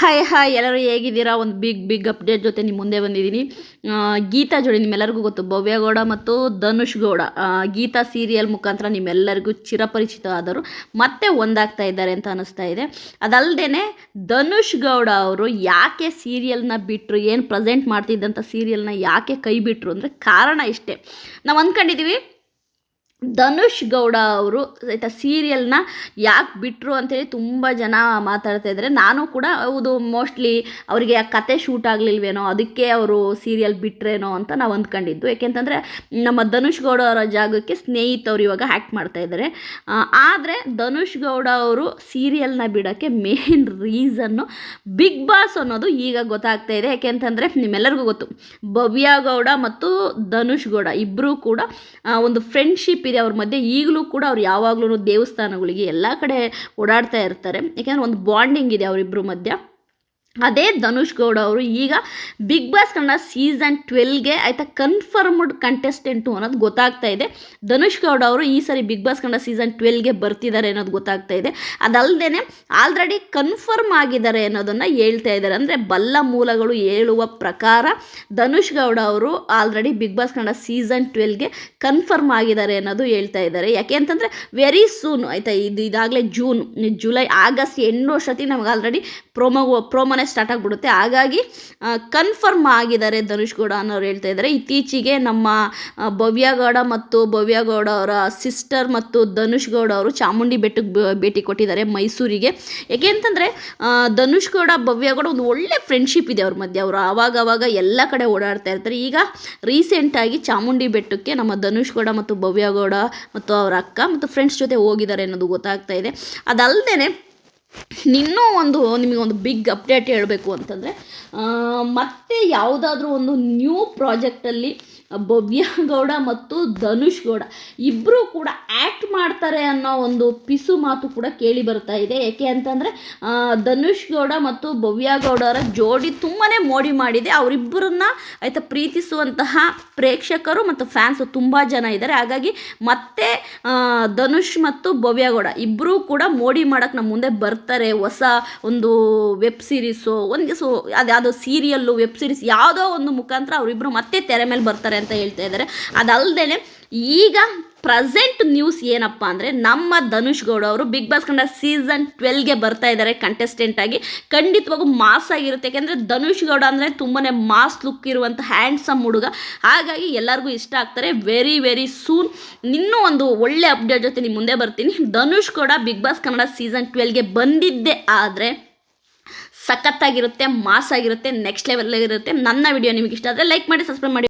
Hi hi ಎಲ್ಲರೂ ಹೇಗಿದ್ದೀರಾ? ಒಂದು ಬಿಗ್ ಬಿಗ್ ಅಪ್ಡೇಟ್ ಜೊತೆ ನಿಮ್ಮ ಮುಂದೆ ಬಂದಿದ್ದೀನಿ. ಗೀತಾ ಜೋಡಿ ನಿಮ್ಮೆಲ್ಲರಿಗೂ ಗೊತ್ತು ಭವ್ಯಗೌಡ ಮತ್ತು ಧನುಷ್ ಗೌಡ. ಗೀತಾ ಸೀರಿಯಲ್ ಮುಖಾಂತರ ನಿಮ್ಮೆಲ್ಲರಿಗೂ ಚಿರಪರಿಚಿತ ಆದರು ಮತ್ತೆ ಒಂದಾಗ್ತಾ ಇದ್ದಾರೆ ಅಂತ ಅನಿಸ್ತಾ ಇದೆ. ಅದಲ್ಲದೆ ಧನುಷ್ ಗೌಡ ಅವರು ಯಾಕೆ ಸೀರಿಯಲ್ನ ಬಿಟ್ಟರು ಏನು ಪ್ರೆಸೆಂಟ್ ಮಾಡ್ತಿದ್ದಂಥ ಸೀರಿಯಲ್ನ ಯಾಕೆ ಕೈ ಬಿಟ್ಟರು ಅಂದರೆ ಕಾರಣ ಇಷ್ಟೇ. ನಾವು ಅಂದ್ಕೊಂಡಿದ್ದೀವಿ ಧನುಷ್ ಗೌಡ ಅವರು ಆಯಿತಾ ಸೀರಿಯಲ್ನ ಯಾಕೆ ಬಿಟ್ಟರು ಅಂತೇಳಿ ತುಂಬ ಜನ ಮಾತಾಡ್ತಾ ಇದ್ದಾರೆ ನಾನು ಕೂಡ ಹೌದು ಮೋಸ್ಟ್ಲಿ ಅವರಿಗೆ ಆ ಕತೆ ಶೂಟ್ ಆಗಲಿಲ್ವೇನೋ, ಅದಕ್ಕೆ ಅವರು ಸೀರಿಯಲ್ ಬಿಟ್ರೇನೋ ಅಂತ ನಾವು ಅಂದ್ಕೊಂಡಿದ್ದು. ಯಾಕೆಂತಂದರೆ ನಮ್ಮ ಧನುಷ್ ಗೌಡ ಅವರ ಜಾಗಕ್ಕೆ ಸ್ನೇಹಿತರು ಇವಾಗ ಹ್ಯಾಕ್ಟ್ ಮಾಡ್ತಾ ಇದ್ದಾರೆ ಆದರೆ ಧನುಷ್ ಗೌಡ ಅವರು ಸೀರಿಯಲ್ನ ಬಿಡೋಕ್ಕೆ ಮೇನ್ ರೀಸನ್ನು ಬಿಗ್ ಬಾಸ್ ಅನ್ನೋದು ಈಗ ಗೊತ್ತಾಗ್ತಾ ಇದೆ. ಯಾಕೆಂತಂದರೆ ನಿಮ್ಮೆಲ್ಲರಿಗೂ ಗೊತ್ತು, ಭವ್ಯ ಗೌಡ ಮತ್ತು ಧನುಷ್ ಗೌಡ ಇಬ್ಬರೂ ಕೂಡ ಒಂದು ಫ್ರೆಂಡ್ಶಿಪ್ ಇದೆ. ಅವ್ರ ಮಧ್ಯೆ ಈಗಲೂ ಕೂಡ ಅವ್ರು ಯಾವಾಗಲೂ ದೇವಸ್ಥಾನಗಳಿಗೆ ಎಲ್ಲ ಕಡೆ ಓಡಾಡ್ತಾ ಇರ್ತಾರೆ. ಯಾಕೆಂದ್ರೆ ಒಂದು ಬಾಂಡಿಂಗ್ ಇದೆ ಅವರಿಬ್ಬರ ಮಧ್ಯ. ಅದೇ ಧನುಷ್ ಗೌಡ ಅವರು ಈಗ ಬಿಗ್ ಬಾಸ್ ಕನ್ನಡ ಸೀಸನ್ ಟ್ವೆಲ್ಗೆ ಆಯಿತಾ ಕನ್ಫರ್ಮ್ಡ್ ಕಂಟೆಸ್ಟೆಂಟು ಅನ್ನೋದು ಗೊತ್ತಾಗ್ತಾ ಇದೆ. ಧನುಷ್ ಗೌಡ ಅವರು ಈ ಸರಿ ಬಿಗ್ ಬಾಸ್ ಕನ್ನಡ ಸೀಸನ್ ಟ್ವೆಲ್ಗೆ ಬರ್ತಿದ್ದಾರೆ ಅನ್ನೋದು ಗೊತ್ತಾಗ್ತಾ ಇದೆ. ಅದಲ್ಲದೆ ಆಲ್ರೆಡಿ ಕನ್ಫರ್ಮ್ ಆಗಿದ್ದಾರೆ ಅನ್ನೋದನ್ನು ಹೇಳ್ತಾ ಇದ್ದಾರೆ. ಅಂದರೆ ಬಲ್ಲ ಮೂಲಗಳು ಹೇಳುವ ಪ್ರಕಾರ ಧನುಷ್ ಗೌಡ ಅವರು already Big Boss Kannada season ಟ್ವೆಲ್ಗೆ confirm ಆಗಿದ್ದಾರೆ ಅನ್ನೋದು ಹೇಳ್ತಾ ಇದ್ದಾರೆ. ಯಾಕೆ ಅಂತಂದರೆ ವೆರಿ ಸೂನ್ ಆಯಿತಾ ಇದು ಇದಾಗಲೇ ಜೂನ್ ಜುಲೈ, ಆಗಸ್ಟ್ ಎಂಟು ವರ್ಷತಿ ನಮ್ಗೆ ಆಲ್ರೆಡಿ ಪ್ರೋಮೋ ಪ್ರೋಮೋನೇ ಸ್ಟಾರ್ಟ್ ಆಗಿಬಿಡುತ್ತೆ. ಹಾಗಾಗಿ ಕನ್ಫರ್ಮ್ ಆಗಿದ್ದಾರೆ ಧನುಷ್ ಗೌಡ ಅನ್ನೋರು ಹೇಳ್ತಾ ಇದ್ದಾರೆ. ಇತ್ತೀಚೆಗೆ ನಮ್ಮ ಭವ್ಯಗೌಡ ಭವ್ಯ ಗೌಡ ಮತ್ತು ಭವ್ಯ ಗೌಡ ಅವರ ಸಿಸ್ಟರ್ ಮತ್ತು ಧನುಷ್ ಗೌಡ ಅವರು ಚಾಮುಂಡಿ ಬೆಟ್ಟಕ್ಕೆ ಭೇಟಿ ಕೊಟ್ಟಿದ್ದಾರೆ ಮೈಸೂರಿಗೆ. ಯಾಕೆ ಅಂತಂದರೆ ಧನುಷ್ ಗೌಡ, ಭವ್ಯ ಗೌಡ ಒಂದು ಒಳ್ಳೆ ಫ್ರೆಂಡ್ಶಿಪ್ ಇದೆ ಅವ್ರ ಮಧ್ಯೆ. ಅವರು ಆವಾಗ ಆವಾಗ ಎಲ್ಲ ಕಡೆ ಓಡಾಡ್ತಾ ಇರ್ತಾರೆ. ಈಗ ರೀಸೆಂಟಾಗಿ ಚಾಮುಂಡಿ ಬೆಟ್ಟಕ್ಕೆ ನಮ್ಮ ಧನುಷ್ ಗೌಡ ಮತ್ತು ಭವ್ಯ ಗೌಡ ಮತ್ತು ಅವರ ಅಕ್ಕ ಮತ್ತು ಫ್ರೆಂಡ್ಸ್ ಜೊತೆ ಹೋಗಿದ್ದಾರೆ ಅನ್ನೋದು ಗೊತ್ತಾಗ್ತಾ ಇದೆ. ಅದಲ್ಲದೆ ಇನ್ನೂ ಒಂದು ನಿಮಗೆ ಒಂದು ಬಿಗ್ ಅಪ್ಡೇಟ್ ಹೇಳಬೇಕು ಅಂತಂದರೆ ಮತ್ತೆ ಯಾವುದಾದ್ರೂ ಒಂದು ನ್ಯೂ ಪ್ರಾಜೆಕ್ಟಲ್ಲಿ ಭವ್ಯ ಗೌಡ ಮತ್ತು ಧನುಷ್ ಗೌಡ ಇಬ್ಬರೂ ಕೂಡ ಆ್ಯಕ್ಟ್ ಮಾಡ್ತಾರೆ ಅನ್ನೋ ಒಂದು ಪಿಸು ಮಾತು ಕೂಡ ಕೇಳಿ ಬರ್ತಾ ಇದೆ. ಯಾಕೆ ಅಂತಂದರೆ ಧನುಷ್ ಗೌಡ ಮತ್ತು ಭವ್ಯ ಗೌಡರ ಜೋಡಿ ತುಂಬಾ ಮೋಡಿ ಮಾಡಿದೆ. ಅವರಿಬ್ಬರನ್ನ ಆಯಿತಾ ಪ್ರೀತಿಸುವಂತಹ ಪ್ರೇಕ್ಷಕರು ಮತ್ತು ಫ್ಯಾನ್ಸು ತುಂಬ ಜನ ಇದ್ದಾರೆ. ಹಾಗಾಗಿ ಮತ್ತೆ ಧನುಷ್ ಮತ್ತು ಭವ್ಯ ಗೌಡ ಇಬ್ಬರೂ ಕೂಡ ಮೋಡಿ ಮಾಡೋಕ್ಕೆ ನಮ್ಮ ಮುಂದೆ ಬರ್ತಾರೆ ಹೊಸ ಒಂದು ವೆಬ್ ಸೀರೀಸು ಒಂದು ಸೊ, ಅದು ಯಾವುದೋ ಸೀರಿಯಲ್ಲು ವೆಬ್ ಸೀರೀಸ್ ಯಾವುದೋ ಒಂದು ಮುಖಾಂತರ ಅವರಿಬ್ಬರು ಮತ್ತೆ ತೆರೆ ಮೇಲೆ ಬರ್ತಾರೆ ಅಂತ ಹೇಳ್ತಾ ಇದ್ದಾರೆ ಅದಲ್ಲದೆ ಈಗ ಪ್ರೆಸೆಂಟ್ ನ್ಯೂಸ್ ಏನಪ್ಪ ಅಂದರೆ ನಮ್ಮ ಧನುಷ್ ಗೌಡ ಅವರು ಬಿಗ್ ಬಾಸ್ ಕನ್ನಡ ಸೀಸನ್ ಟ್ವೆಲ್ಗೆ ಬರ್ತಾ ಇದ್ದಾರೆ ಕಂಟೆಸ್ಟೆಂಟ್ ಆಗಿ. ಖಂಡಿತವಾಗೂ ಮಾಸ್ ಆಗಿರುತ್ತೆ. ಯಾಕೆಂದರೆ ಧನುಷ್ ಗೌಡ ಅಂದರೆ ತುಂಬಾ ಮಾಸ್ ಲುಕ್ ಇರುವಂಥ ಹ್ಯಾಂಡ್ಸಮ್ ಹುಡುಗ. ಹಾಗಾಗಿ ಎಲ್ಲರಿಗೂ ಇಷ್ಟ ಆಗ್ತಾರೆ. ವೆರಿ ವೆರಿ ಸೂನ್ ಇನ್ನೂ ಒಂದು ಒಳ್ಳೆ ಅಪ್ಡೇಟ್ ಜೊತೆ ನಿಮ್ಮ ಮುಂದೆ ಬರ್ತೀನಿ. Dhanush Gowda Big Boss Kannada season ಟ್ವೆಲ್ಗೆ ಬಂದಿದ್ದೆ ಆದರೆ ಸಖತ್ತಾಗಿರುತ್ತೆ, ಮಾಸ್ ಆಗಿರುತ್ತೆ ನೆಕ್ಸ್ಟ್ ಲೆವೆಲ್ ಇರುತ್ತೆ. ನನ್ನ ವಿಡಿಯೋ ನಿಮಗೆ ಇಷ್ಟ ಆದರೆ ಲೈಕ್ ಮಾಡಿ ಸಬ್ಸ್ಕ್ರೈಬ್ ಮಾಡಿ.